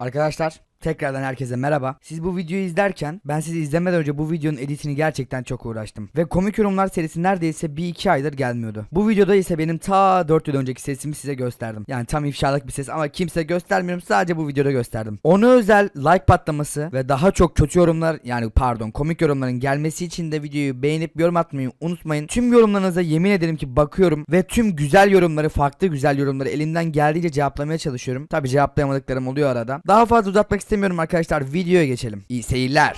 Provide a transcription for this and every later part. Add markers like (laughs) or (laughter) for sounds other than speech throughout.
Arkadaşlar tekrardan herkese merhaba. Siz bu videoyu izlerken ben sizi izlemeden önce bu videonun editini gerçekten çok uğraştım. Ve komik yorumlar serisi neredeyse 1-2 aydır gelmiyordu. Bu videoda ise benim ta 4 yıl önceki sesimi size gösterdim. Yani tam ifşalık bir ses ama kimse göstermiyorum sadece bu videoda gösterdim. Ona özel like patlaması ve daha çok kötü yorumlar yani pardon komik yorumların gelmesi için de videoyu beğenip yorum atmayı unutmayın. Tüm yorumlarınıza yemin ederim ki bakıyorum ve tüm güzel yorumları farklı güzel yorumları elimden geldiğince cevaplamaya çalışıyorum. Tabi cevaplayamadıklarım oluyor arada. Daha fazla uzatmak istemiyorum arkadaşlar videoya geçelim. İyi seyirler.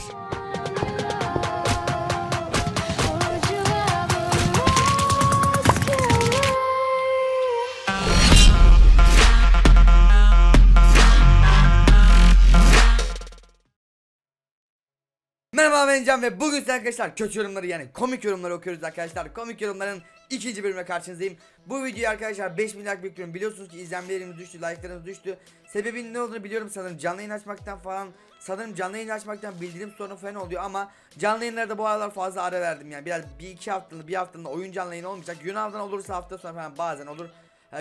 Merhaba ben Can ve bugün arkadaşlar kötü yorumları yani komik yorumları okuyoruz arkadaşlar. Komik yorumların ikinci bölümüne karşınızdayım. Bu videoyu arkadaşlar 5 bin like bekliyorum. Biliyorsunuz ki izlenmelerimiz düştü, like'larımız düştü. Sebebinin ne olduğunu biliyorum sanırım. Canlı yayın açmaktan falan sanırım canlı yayın açmaktan bildirim sorunu falan oluyor ama canlı yayınlarda bu aralar fazla ara verdim yani. Biraz bir iki haftalığında bir haftalığında oyun canlı yayın olmayacak. Yunan'dan olursa hafta sonu falan bazen olur.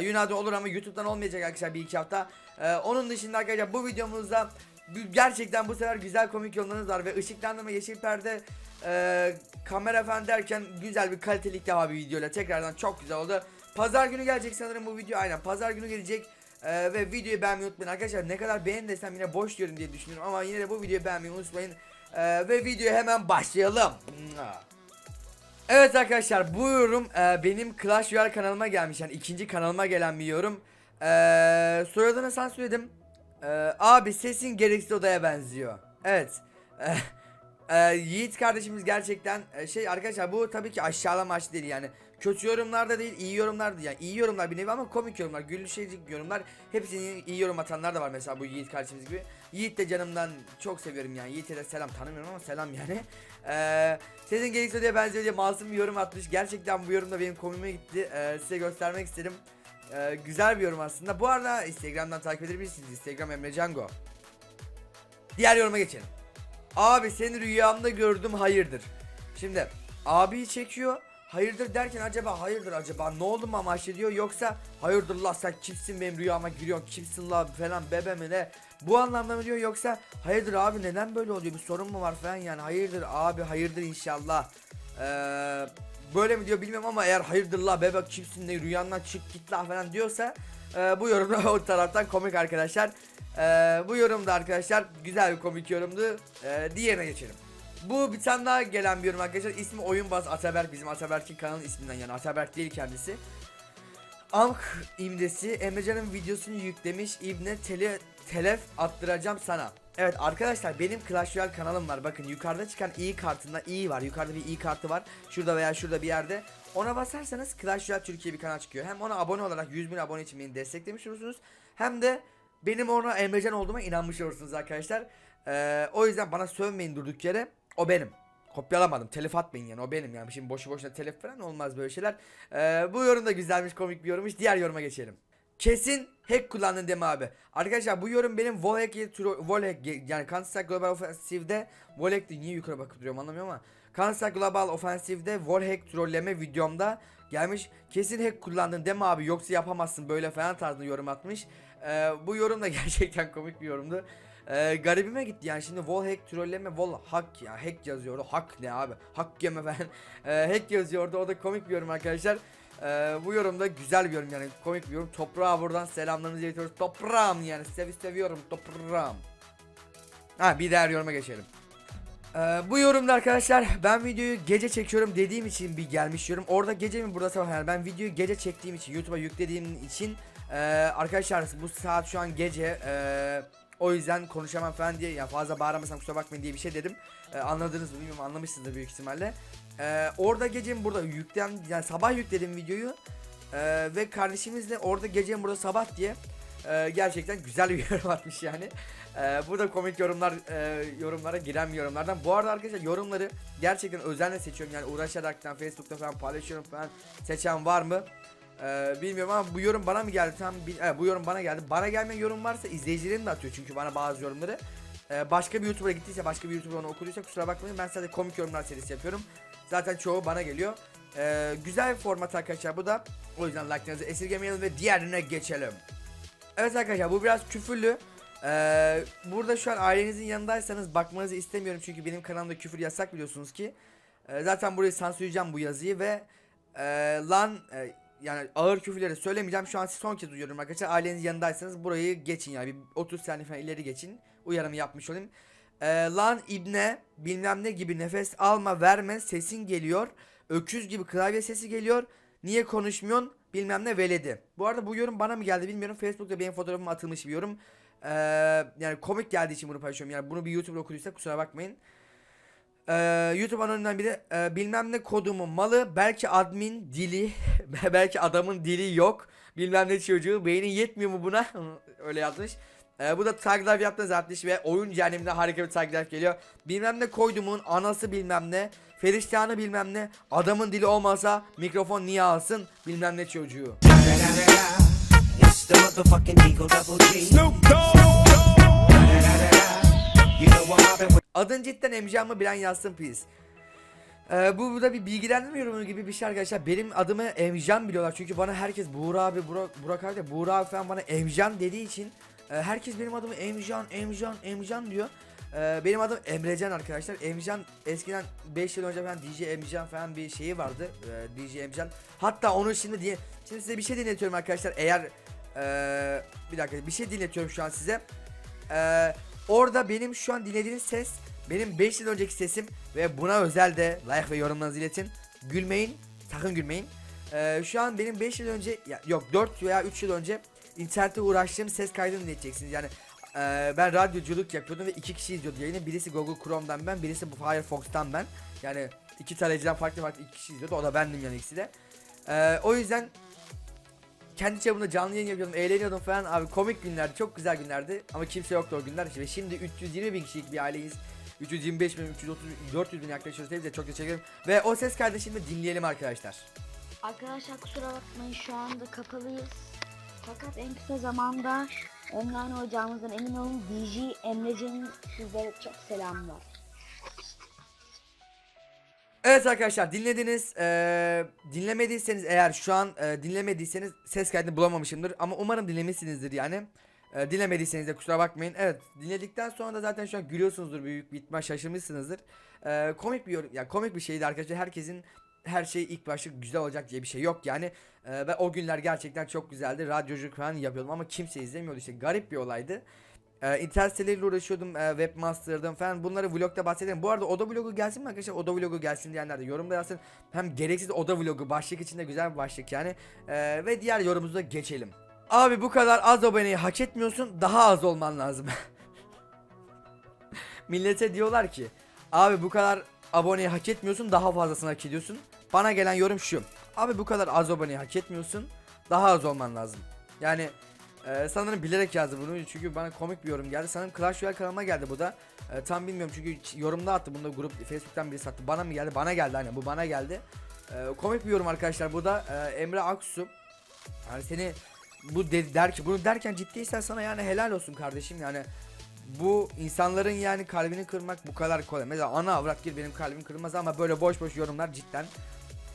Yunan'dan olur ama YouTube'dan olmayacak arkadaşlar bir iki hafta. Ee, onun dışında arkadaşlar bu videomuzda gerçekten bu sefer güzel komik yorumlarınız var ve ışıklandırma yeşil perde e, kamera falan derken güzel bir kaliteli ilk defa bir videoyla tekrardan çok güzel oldu. Pazar günü gelecek sanırım bu video aynen pazar günü gelecek E, ve videoyu beğenmeyi unutmayın arkadaşlar ne kadar beğen desem yine boş diyorum diye düşünüyorum ama yine de bu videoyu beğenmeyi unutmayın E, ve videoya hemen başlayalım. Evet arkadaşlar bu yorum e, benim Clash Royale kanalıma gelmiş yani ikinci kanalıma gelen bir yorum. E, soyadını sen söyledim. E, abi sesin gereksiz odaya benziyor. Evet. E, (laughs) e, Yiğit kardeşimiz gerçekten e, şey arkadaşlar bu tabii ki aşağılama aşk değil yani. Kötü yorumlar da değil iyi yorumlar da yani iyi yorumlar bir nevi ama komik yorumlar gülüşecek yorumlar hepsini iyi yorum atanlar da var mesela bu Yiğit kardeşimiz gibi. Yiğit de canımdan çok seviyorum yani Yiğit'e de selam tanımıyorum ama selam yani. Eee (laughs) sesin gereksiz odaya benziyor diye masum bir yorum atmış gerçekten bu yorum da benim komime gitti Eee, size göstermek istedim. Eee, güzel bir yorum aslında. Bu arada Instagram'dan takip edebilirsiniz. Instagram Emre Cango. Diğer yoruma geçelim. Abi seni rüyamda gördüm hayırdır. Şimdi abiyi çekiyor. Hayırdır derken acaba hayırdır acaba ne oldu mu amaçlı diyor yoksa hayırdır la sen kimsin benim rüyama giriyorsun kimsin la falan bebe mi ne bu anlamda mı diyor yoksa hayırdır abi neden böyle oluyor bir sorun mu var falan yani hayırdır abi hayırdır inşallah Eee böyle mi diyor bilmiyorum ama eğer hayırdır la bebe kimsin ne rüyandan çık git la falan diyorsa eee, bu yorumda (laughs) o taraftan komik arkadaşlar Eee, bu yorumda arkadaşlar güzel bir komik yorumdu Eee, diğerine geçelim bu bir tane daha gelen bir yorum arkadaşlar. İsmi Oyunbaz Ataberk. Bizim Ataberk'in kanalın isminden yani. Ataberk değil kendisi. Amk imdesi Emrecan'ın videosunu yüklemiş. İbne tele, telef attıracağım sana. Evet arkadaşlar benim Clash Royale kanalım var. Bakın yukarıda çıkan i kartında i var. Yukarıda bir i kartı var. Şurada veya şurada bir yerde. Ona basarsanız Clash Royale Türkiye bir kanal çıkıyor. Hem ona abone olarak 100 bin abone için beni desteklemiş olursunuz. Hem de benim ona Emrecan olduğuma inanmış olursunuz arkadaşlar. Ee, o yüzden bana sövmeyin durduk yere. O benim. Kopyalamadım. Telif atmayın yani. O benim yani. Şimdi boşu boşuna telif falan olmaz böyle şeyler. Ee, bu yorum da güzelmiş, komik bir yorummuş. Diğer yoruma geçelim. Kesin hack kullandın deme abi. Arkadaşlar bu yorum benim Volhack Volhack yani Counter Strike Global Offensive'de Volhack de niye yukarı bakıp duruyorum anlamıyorum ama Counter Strike Global Offensive'de Volhack trolleme videomda gelmiş. Kesin hack kullandın deme abi? Yoksa yapamazsın böyle falan tarzında yorum atmış. Ee, bu yorum da (laughs) gerçekten komik bir yorumdu. Ee, garibime gitti yani. Şimdi wallhack trolleme wall hack ya. Hack yazıyordu. Hack ne abi? Hack yeme falan. (laughs) Ee, hack yazıyordu. O da komik bir yorum arkadaşlar Ee, bu yorum da güzel bir yorum yani komik bir yorum toprağa buradan selamlarımızı iletiyoruz toprağım yani sevi seviyorum toprağım Ha bir diğer yoruma geçelim ee, bu yorumda arkadaşlar ben videoyu gece çekiyorum dediğim için bir gelmiş yorum. Orada gece mi burada sabah yani ben videoyu gece çektiğim için YouTube'a yüklediğim için e, arkadaşlar bu saat şu an gece e, o yüzden konuşamam falan diye ya fazla bağıramasam kusura bakmayın diye bir şey dedim. E, anladınız mı bilmiyorum anlamışsınızdır büyük ihtimalle. E, orada gece mi burada yüklen yani sabah yükledim videoyu e, ve kardeşimizle orada gece mi burada sabah diye e, gerçekten güzel bir (laughs) yorum atmış yani. Ee, bu da komik yorumlar e, yorumlara giren bir yorumlardan. Bu arada arkadaşlar yorumları gerçekten özenle seçiyorum. Yani uğraşaraktan Facebook'ta falan paylaşıyorum falan. Seçen var mı? Ee, bilmiyorum ama bu yorum bana mı geldi? Tam evet, bu yorum bana geldi. Bana gelmeyen yorum varsa izleyicilerim de atıyor çünkü bana bazı yorumları. Ee, başka bir YouTuber'a gittiyse, başka bir YouTuber onu okuduysa kusura bakmayın. Ben sadece komik yorumlar serisi yapıyorum. Zaten çoğu bana geliyor. Ee, güzel bir format arkadaşlar bu da. O yüzden like'larınızı esirgemeyelim ve diğerine geçelim. Evet arkadaşlar bu biraz küfürlü. Ee, burada şu an ailenizin yanındaysanız bakmanızı istemiyorum çünkü benim kanalımda küfür yasak biliyorsunuz ki. Ee, zaten burayı sansürleyeceğim bu yazıyı ve e, lan e, yani ağır küfürleri söylemeyeceğim. Şu an son kez duyuyorum arkadaşlar. Ailenizin yanındaysanız burayı geçin yani bir 30 saniye falan ileri geçin. Uyarımı yapmış olayım. Ee, lan ibne bilmem ne gibi nefes alma verme sesin geliyor. Öküz gibi klavye sesi geliyor. Niye konuşmuyorsun bilmem ne veledi. Bu arada bu yorum bana mı geldi bilmiyorum. Facebook'ta benim fotoğrafım atılmış bir yorum. Ee, yani komik geldiği için bunu paylaşıyorum. Yani bunu bir YouTube'da okuduysa kusura bakmayın. Ee, YouTube anonimden biri e, bilmem ne kodumun malı belki admin dili (laughs) belki adamın dili yok bilmem ne çocuğu beyni yetmiyor mu buna (laughs) öyle yazmış. Ee, bu da tag life yaptığınız yapmış ve oyun cehenneminde harika bir tag life geliyor. Bilmem ne koydumun anası bilmem ne feriştanı bilmem ne adamın dili olmasa mikrofon niye alsın bilmem ne çocuğu. Adın cidden mı bilen yazsın please. Ee, bu burada bir bilgilendirme yorumu gibi bir şey arkadaşlar. Benim adımı Emcan biliyorlar çünkü bana herkes Buğra abi, Burak, Burak abi de Buğra abi falan bana Emcan dediği için e, herkes benim adımı Emcan, Emcan, Emcan diyor. Ee, benim adım Emrecan arkadaşlar. Emcan eskiden 5 yıl önce falan DJ Emcan falan bir şeyi vardı. Ee, DJ Emcan. Hatta onu şimdi diye şimdi size bir şey dinletiyorum arkadaşlar. Eğer bir dakika bir şey dinletiyorum şu an size. Orada benim şu an dinlediğiniz ses benim 5 yıl önceki sesim ve buna özel de like ve yorumlarınızı iletin. Gülmeyin, sakın gülmeyin. Ee, şu an benim 5 yıl önce ya, yok 4 veya 3 yıl önce internette uğraştığım ses kaydını dinleyeceksiniz. Yani e, ben radyoculuk yapıyordum ve iki kişi izliyordu yayını. Birisi Google Chrome'dan ben, birisi Firefox'tan ben. Yani iki tarayıcıdan farklı farklı iki kişi izliyordu. O da bendim yani ikisi de. Ee, o yüzden kendi çapımda canlı yayın yapıyordum, eğleniyordum falan. Abi komik günlerdi, çok güzel günlerdi. Ama kimse yoktu o günler. Ve şimdi 320 bin kişilik bir aileyiz. 325 bin, 330 bin, 400 bin yaklaşıyoruz. Hepinize çok teşekkür ederim. Ve o ses kardeşimi dinleyelim arkadaşlar. Arkadaşlar kusura bakmayın şu anda kapalıyız. Fakat en kısa zamanda online olacağımızdan emin olun DJ Emrecan'ın sizlere çok selam var. Evet arkadaşlar dinlediniz. Ee, dinlemediyseniz eğer şu an e, dinlemediyseniz ses kaydını bulamamışımdır. Ama umarım dinlemişsinizdir yani. E, dinlemediyseniz de kusura bakmayın. Evet dinledikten sonra da zaten şu an gülüyorsunuzdur büyük bir ihtimal şaşırmışsınızdır. E, komik bir yorum, ya komik bir şeydi arkadaşlar. Herkesin her şey ilk başta güzel olacak diye bir şey yok yani. E, ve o günler gerçekten çok güzeldi. Radyoculuk falan yapıyordum ama kimse izlemiyordu işte. Garip bir olaydı. Ee, internet siteleriyle uğraşıyordum, e, webmaster'dım falan. Bunları vlogda bahsedelim. Bu arada oda vlogu gelsin mi arkadaşlar? Oda vlogu gelsin diyenler de yorumda yazsın. Hem gereksiz oda vlogu başlık içinde güzel bir başlık yani. Ee, ve diğer yorumumuza geçelim. Abi bu kadar az aboneyi hak etmiyorsun. Daha az olman lazım. (laughs) Millete diyorlar ki abi bu kadar aboneyi hak etmiyorsun daha fazlasını hak ediyorsun. Bana gelen yorum şu. Abi bu kadar az aboneyi hak etmiyorsun. Daha az olman lazım. Yani e, sanırım bilerek yazdı bunu çünkü bana komik bir yorum geldi. Sanırım Clash Royale kanalıma geldi bu da. E, tam bilmiyorum çünkü yorumda attı bunu da grup Facebook'tan birisi attı. Bana mı geldi? Bana geldi hani bu bana geldi. E, komik bir yorum arkadaşlar bu da e, Emre Aksu. Yani seni bu de- der ki bunu derken ciddiysen sana yani helal olsun kardeşim yani bu insanların yani kalbini kırmak bu kadar kolay. Mesela ana avrat gir benim kalbim kırılmaz ama böyle boş boş yorumlar cidden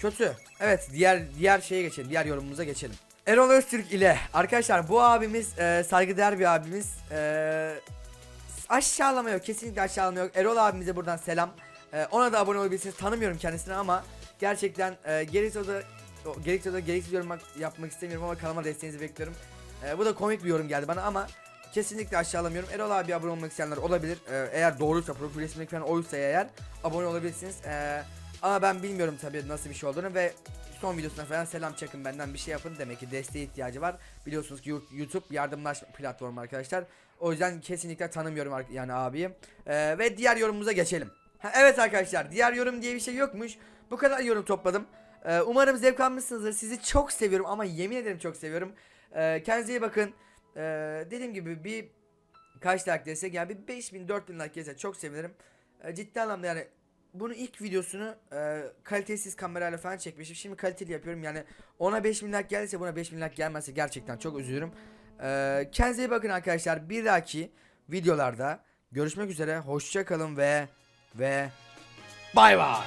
kötü. Evet diğer diğer şeye geçelim. Diğer yorumumuza geçelim. Erol Öztürk ile arkadaşlar bu abimiz e, saygıdeğer bir abimiz. E, aşağılama yok. Kesinlikle aşağılama yok. Erol abimize buradan selam. E, ona da abone olabilirsiniz. Tanımıyorum kendisini ama gerçekten e, gerekse o da gerekse o da gereksiz yorum yapmak istemiyorum ama kanalıma desteğinizi bekliyorum. E, bu da komik bir yorum geldi bana ama kesinlikle aşağılamıyorum. Erol abi abone olmak isteyenler olabilir. E, eğer doğruysa profil resmindeki falan oysa eğer abone olabilirsiniz. E, ama ben bilmiyorum tabii nasıl bir şey olduğunu ve son videosuna falan selam çakın benden bir şey yapın demek ki desteğe ihtiyacı var. Biliyorsunuz ki YouTube yardımlaşma platformu arkadaşlar. O yüzden kesinlikle tanımıyorum yani abiyi. Ee, ve diğer yorumumuza geçelim. Ha, evet arkadaşlar diğer yorum diye bir şey yokmuş. Bu kadar yorum topladım. Ee, umarım zevk almışsınızdır. Sizi çok seviyorum ama yemin ederim çok seviyorum. Ee, kendinize iyi bakın. Ee, dediğim gibi bir kaç like desek yani bir 5000 4000 like gelse çok sevinirim. Ee, ciddi anlamda yani bunu ilk videosunu e, kalitesiz kamerayla falan çekmişim. Şimdi kaliteli yapıyorum yani ona 5000 like gelirse buna 5000 like gelmezse gerçekten çok üzülürüm. Ee, kendinize iyi bakın arkadaşlar. Bir dahaki videolarda görüşmek üzere. Hoşça kalın ve ve bay bay.